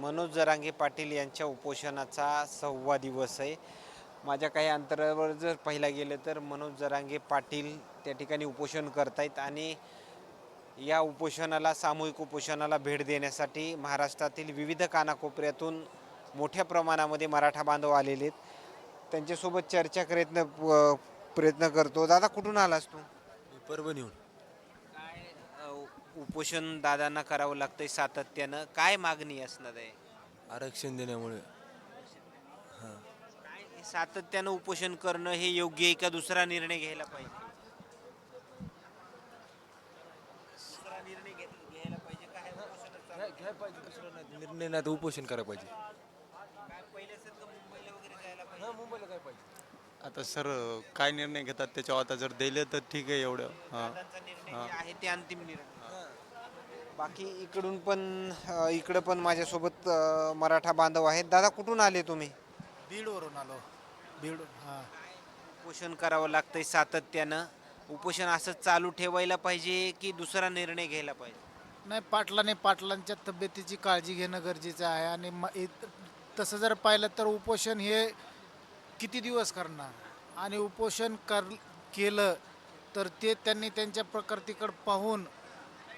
मनोज जरांगे पाटील यांच्या उपोषणाचा सहावा दिवस आहे. माझ्या काही अंतरावर जर पाहिला गेलं तर मनोज जरांगे पाटील त्या ठिकाणी उपोषण करतायत आणि या उपोषणाला सामूहिक उपोषणाला भेट देण्यासाठी महाराष्ट्रातील विविध कानाकोपऱ्यातून मोठ्या प्रमाणामध्ये मराठा बांधव आलेले आहेत. त्यांच्यासोबत चर्चा प्रयत्न प्रयत्न करतो. दादा कुठून आलास तू? परभणीहून. उपोषण दादांना करावं लागतंय सातत्यानं. काय मागणी असणार आहे? आरक्षण देण्यामुळे. काय सातत्यानं उपोषण करणं हे योग्य आहे का? दुसरा निर्णय घ्यायला पाहिजे. दुसरा निर्णय घेत- घ्यायला पाहिजे का? हे उपोषणच चालू? घ्याय पाहिजे दुसरं नाही. निर्णय नाही तर उपोषण करायला पाहिजे. काय पहिल्यासारखं मुंबईला वगैरे जायला पाहिजे? मुंबईला काय पाहिजे. आता सर काय निर्णय घेतात त्याच्यावर आता जर दिले तर ठीक आहे एवढं. हां. दादांचा निर्णय जे आहे ते अंतिम निर्णय. बाकी इकडून पण अ, इकडं पण माझ्यासोबत अ, मराठा बांधव आहेत. दादा कुठून आले तुम्ही? बीडवरून आलो. बीड हां. उपोषण करावं लागतंय सातत्यानं. उपोषण असंच चालू ठेवायला पाहिजे की दुसरा निर्णय घ्यायला पाहिजे? नाही पाटलाने पाटलांच्या तब्येतीची काळजी घेणं गरजेचं आहे आणि म इत- तसं जर पाहिलं तर उपोषण हे किती दिवस करणार? आणि उपोषण कर केलं तर ते त्यांनी त्यांच्या प्रकृतीकडे पाहून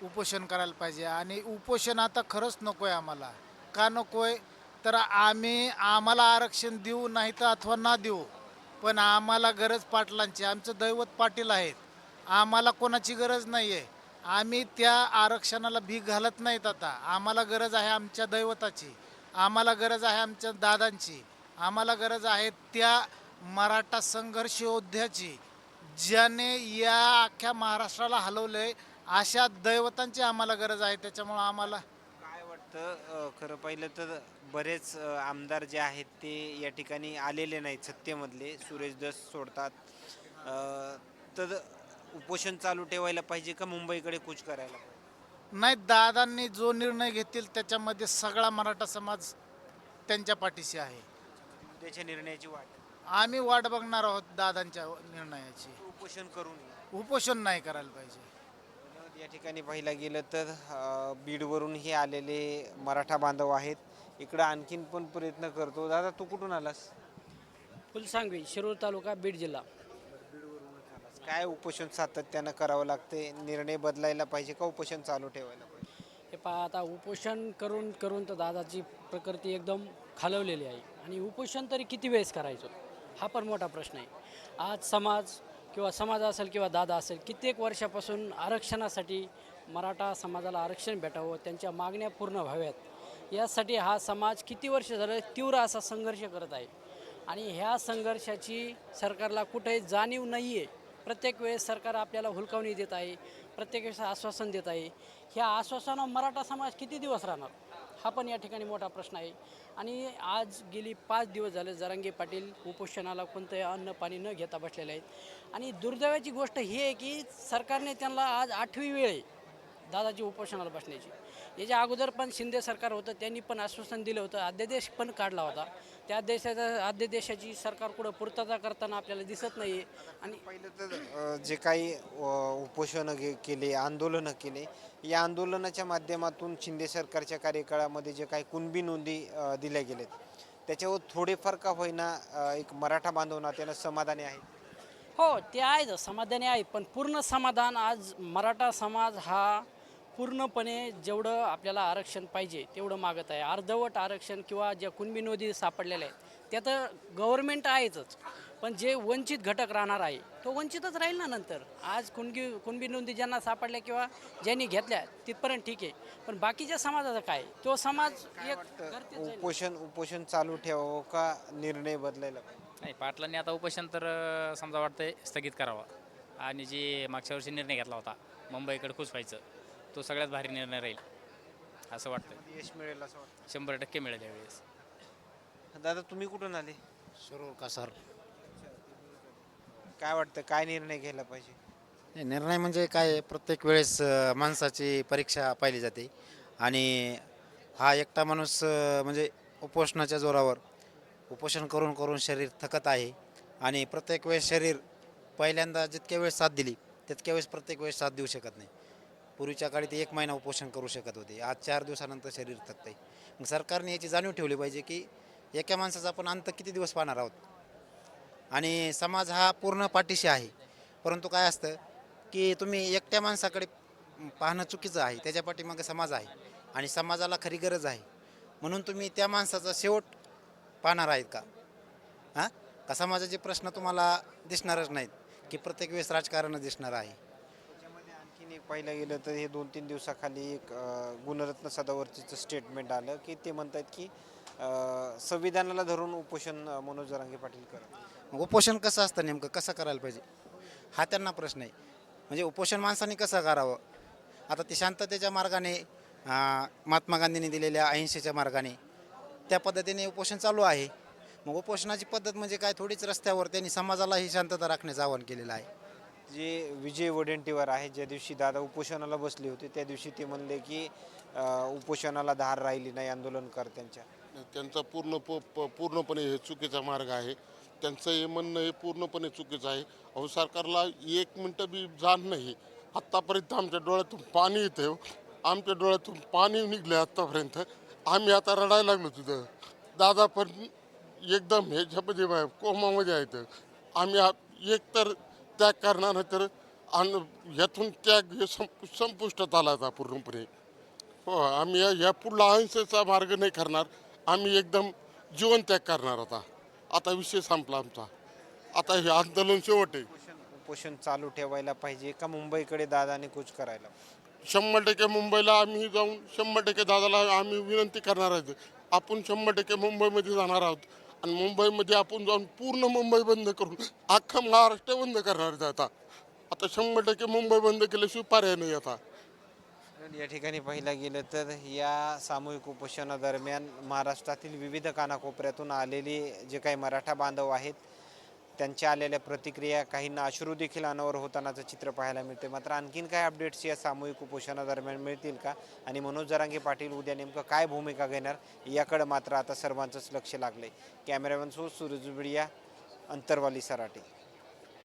उपोषण करायला पाहिजे. आणि उपोषण आता खरंच नको आहे आम्हाला. का नको आहे तर आम्ही आम्हाला आरक्षण देऊ नाही तर अथवा ना देऊ पण आम्हाला गरज पाटलांची आमचं दैवत पाटील आहेत. आम्हाला कोणाची गरज नाही आहे आम्ही त्या आरक्षणाला भीक घालत नाहीत आता. आम्हाला गरज आहे आमच्या दैवताची. आम्हाला गरज आहे आमच्या दादांची. आम्हाला गरज आहे त्या मराठा संघर्ष योद्ध्याची ज्याने या अख्ख्या महाराष्ट्राला हलवलंय अशा दैवतांची आम्हाला गरज आहे. त्याच्यामुळं आम्हाला काय वाटतं खरं पाहिलं तर बरेच आमदार जे आहेत ते या ठिकाणी आलेले नाहीत सत्तेमधले. सुरेश दस सोडतात. तर उपोषण चालू ठेवायला पाहिजे का मुंबईकडे कूच करायला पाहिजे? नाही दादांनी जो निर्णय घेतील त्याच्यामध्ये सगळा मराठा समाज त्यांच्या पाठीशी आहे. त्याच्या निर्णयाची वाट. आम्ही वाट बघणार आहोत दादांच्या निर्णयाची. उपोषण करून. उपोषण नाही करायला पाहिजे. या ठिकाणी पाहिलं गेलं तर अ, बीडवरूनही आलेले मराठा बांधव आहेत. इकडं आणखीन पण प्रयत्न करतो. दादा तू कुठून आलास? फुलसांगवी शिरूर तालुका बीड जिल्हा. काय उपोषण सातत्यानं करावं लागते? निर्णय बदलायला पाहिजे का उपोषण चालू ठेवायला पाहिजे? ते पहा आता उपोषण करून करून तर दादाची प्रकृती एकदम खालवलेली आहे. आणि उपोषण तरी किती वेळेस करायचो? हा पण मोठा प्रश्न आहे. आज समाज किंवा समाज असेल किंवा दादा असेल कित्येक वर्षापासून आरक्षणासाठी मराठा समाजाला आरक्षण भेटावं त्यांच्या मागण्या पूर्ण व्हाव्यात. यासाठी हा समाज किती वर्ष झालं तीव्र असा संघर्ष करत आहे. आणि ह्या संघर्षाची सरकारला कुठेही जाणीव नाही आहे प्रत्येक वेळेस सरकार आपल्याला हुलकावणी देत आहे. प्रत्येक वेळेस आश्वासन देत आहे. ह्या आश्वासनावर मराठा समाज किती दिवस राहणार? हा पण या ठिकाणी मोठा प्रश्न आहे. आणि आज गेली पाच दिवस झाले जरांगे पाटील उपोषणाला कोणतंही अन्न पाणी न घेता बसलेले आहेत. आणि दुर्दैवाची गोष्ट ही आहे की सरकारने त्यांना आज आठवी वेळ आहे. दादाची उपोषणाला बसण्याची. याच्या अगोदर पण शिंदे सरकार होतं त्यांनी पण आश्वासन दिलं होतं अध्यादेश पण काढला होता. त्या अध्यादेशाचा अध्यादेशाची सरकार कुठं पूर्तता करताना आपल्याला दिसत नाही आणि पहिलं तर जे काही उपोषणं गे केले आंदोलनं केले या आंदोलनाच्या माध्यमातून शिंदे सरकारच्या कार्यकाळामध्ये जे काही कुणबी नोंदी दिल्या गेलेत त्याच्यावर थोडेफार का होईना एक मराठा बांधव नात्यानं समाधानी आहे हो ते आहेच समाधानी आहेत पण पूर्ण समाधान आज मराठा समाज हा पूर्णपणे जेवढं आपल्याला आरक्षण पाहिजे तेवढं मागत आहे. अर्धवट आरक्षण किंवा ज्या कुणबी नोंदी सापडलेल्या आहेत त्या तर गव्हर्नमेंट आहेच. पण जे वंचित घटक राहणार आहे तो वंचितच राहील ना नंतर. आज कुणबी कुणबी नोंदी ज्यांना सापडल्या किंवा ज्यांनी घेतल्या तिथपर्यंत ठीक आहे. पण बाकीच्या समाजाचं काय? तो समाज एक. उपोषण उपोषण चालू ठेवावं का निर्णय बदलायला नाही पाटलांनी आता उपोषण तर समजा वाटतंय स्थगित करावं. आणि जे मागच्या वर्षी निर्णय घेतला होता मुंबईकडे खुश व्हायचं तो सगळ्यात भारी निर्णय राहील असं वाटतं यश मिळेल असं वाटतं शंभर टक्के मिळेल यावेळेस. दादा तुम्ही कुठून आले? शिरूर कासार. काय वाटतं काय निर्णय घ्यायला पाहिजे? नाही, निर्णय म्हणजे काय आहे, प्रत्येक वेळेस अ, माणसाची परीक्षा पाहिली जाते. आणि हा एकटा माणूस अ, म्हणजे उपोषणाच्या जोरावर उपोषण करून करून शरीर थकत आहे. आणि प्रत्येक वेळेस शरीर पहिल्यांदा जितक्या वेळेस साथ दिली तितक्या वेळेस प्रत्येक वेळेस साथ देऊ शकत नाही. पूर्वीच्या काळी ते एक महिना उपोषण करू शकत होते. आज चार दिवसानंतर शरीर थकतंय. मग सरकारने याची जाणीव ठेवली पाहिजे की एका माणसाचा आपण अंत किती दिवस पाहणार आहोत? आणि समाज हा पूर्ण पाठीशी आहे. परंतु काय असतं की तुम्ही एकट्या माणसाकडे पाहणं चुकीचं आहे. त्याच्या पाठीमागे समाज आहे. आणि समाजाला खरी गरज आहे. म्हणून तुम्ही त्या माणसाचा शेवट पाहणार आहेत का? हां? का समाजाचे प्रश्न तुम्हाला दिसणारच नाहीत? की प्रत्येक वेळेस राजकारण दिसणार आहे? आणखीन एक पाहिलं गेलं तर हे दोन तीन दिवसाखाली एक गुणरत्न सदावर्तीचं स्टेटमेंट आलं की ते म्हणतात की संविधानाला धरून उपोषण मनोज जरांगे पाटील करत मग उपोषण कसं असतं नेमकं? कसं करायला पाहिजे? हा त्यांना प्रश्न आहे. म्हणजे उपोषण माणसाने कसं करावं? आता ते शांततेच्या मार्गाने अं, महात्मा गांधींनी दिलेल्या अहिंसेच्या मार्गाने त्या पद्धतीने उपोषण चालू आहे. मग उपोषणाची पद्धत म्हणजे काय? थोडीच रस्त्यावर त्यांनी समाजालाही शांतता राखण्याचं आवाहन केलेलं आहे. जे विजय वडेंटीवर आहे ज्या दिवशी दादा उपोषणाला बसले होते त्या दिवशी ते म्हणले की उपोषणाला धार राहिली नाही आंदोलनकर्त्यांच्या. त्यांचा पूर्ण प- प- पूर्णपणे हे चुकीचा मार्ग आहे. त्यांचं हे म्हणणं हे पूर्णपणे चुकीचं आहे. अहो सरकारला एक मिनटं बी जाण नाही. आत्तापर्यंत आमच्या डोळ्यातून पाणी येतं हो. आमच्या डोळ्यातून पाणी निघले आत्तापर्यंत. आम्ही आता रडायला लागलो तिथं. दादा पण एकदम ह्याच्यामध्ये बा- कोमामध्ये आहेत. आम्ही आ- तर त्याग करणार नाही तर आणि ह्यातून त्याग हे संप संपुष्टात आला पूर्णपणे. हो आम्ही या या पुढला अहिंसेचा मार्ग नाही करणार. आम्ही एकदम जीवन त्याग करणार आता. आता विषय संपला आमचा. आता हे आंदोलन शेवट आहे. उपोषण चालू ठेवायला पाहिजे का मुंबईकडे दादाने कूच करायला? शंभर टक्के मुंबईला आम्ही जाऊन शंभर टक्के दादाला आम्ही विनंती करणार आहोत. आपण शंभर टक्के मुंबईमध्ये जाणार आहोत. आणि मुंबईमध्ये आपण जाऊन पूर्ण मुंबई बंद करून अख्खा महाराष्ट्र बंद करणार आता. आता शंभर टक्के मुंबई बंद केल्याशिवाय पर्याय नाही आता. या ठिकाणी पाहिलं गेलं तर या सामूहिक उपोषणादरम्यान महाराष्ट्रातील विविध कानाकोपऱ्यातून आलेली जे काही मराठा बांधव आहेत त्यांच्या आलेल्या प्रतिक्रिया काहींना अश्रू देखील अनावर होतानाचं चित्र पाहायला मिळते मात्र आणखीन काय अपडेट्स या सामूहिक उपोषणादरम्यान मिळतील का? आणि मनोज जरांगे पाटील उद्या नेमकं काय भूमिका घेणार? याकडं मात्र आता सर्वांचंच लक्ष लागलंय. Cameraman so Suraj Bidiya Antarwali Sarate.